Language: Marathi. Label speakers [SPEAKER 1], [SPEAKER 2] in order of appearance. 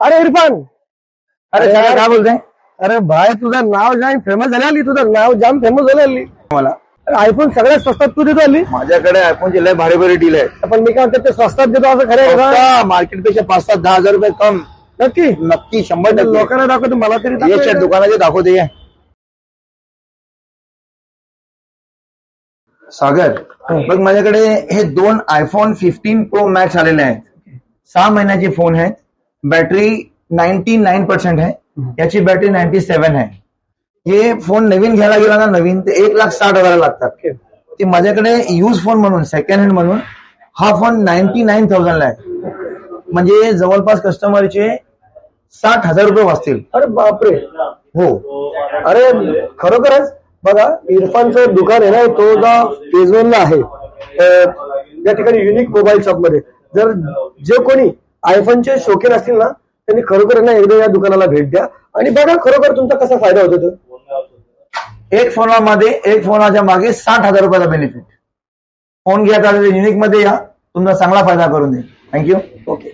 [SPEAKER 1] अरे इरफान।
[SPEAKER 2] अरे काय बोलताय
[SPEAKER 1] अरे भाई तुझं नाव जाम फ़ेमस झालं तुझं नाव जाम फ़ेमस झालं हल्ली
[SPEAKER 2] मला.
[SPEAKER 1] आयफोन सगळ्यात स्वस्तात तू देतो हल्ली
[SPEAKER 2] माझ्याकडे आयफोनचे लय भारी भारी डील आहे.
[SPEAKER 1] पण मी काय म्हणतो ते स्वस्तात देतो असं खरं आहे का?
[SPEAKER 2] मार्केट पेक्षा पाच सात दहा हज़ार रुपये कम.
[SPEAKER 1] नक्की?
[SPEAKER 2] नक्की शंभर टक्के.
[SPEAKER 1] लोकांना दाखवतो मला तरी दाखव
[SPEAKER 2] शेट
[SPEAKER 1] एकदा.
[SPEAKER 2] दुकानाचे दाखवते ये. सागर बघ माझ्याकडे हे दोन आयफोन फिफ्टीन प्रो मॅक्स आलेले आहेत. सहा महिन्याचे फ़ोन आहेत बॅटरी नाईन्टी नाईन पर्सेंट आहे. याची बॅटरी नाईन्टी सेव्हन आहे. हे फोन नवीन घ्यायला गेला ना नवीन ते एक लाख साठ हजाराला लागतात. ते माझ्याकडे यूज फोन म्हणून सेकंड हँड म्हणून हा फोन नाईन्टी नाईन थाउजंडला आहे. म्हणजे जवळपास कस्टमरचे साठ हजार रुपये वाचतील.
[SPEAKER 1] अरे बापरे.
[SPEAKER 2] हो.
[SPEAKER 1] अरे खरोखरच? बघा इरफानचं दुकान आहे ना तो जा फेजवनला आहे. या ठिकाणी युनिक मोबाईल शॉपमध्ये. जर जे कोणी आयफोनचे शौकीन असतील ना त्यांनी खरोखर ना एकदा या दुकानाला भेट द्या. आणि बघा खरोखर तुमचा कसा फायदा होतो तो.
[SPEAKER 2] एक फोनामध्ये एक फोनाच्या मागे साठ हजार रुपयाचा बेनिफिट फोन घ्या युनिकमध्ये या तुमचा चांगला फायदा करून दे थँक्यू
[SPEAKER 1] ओके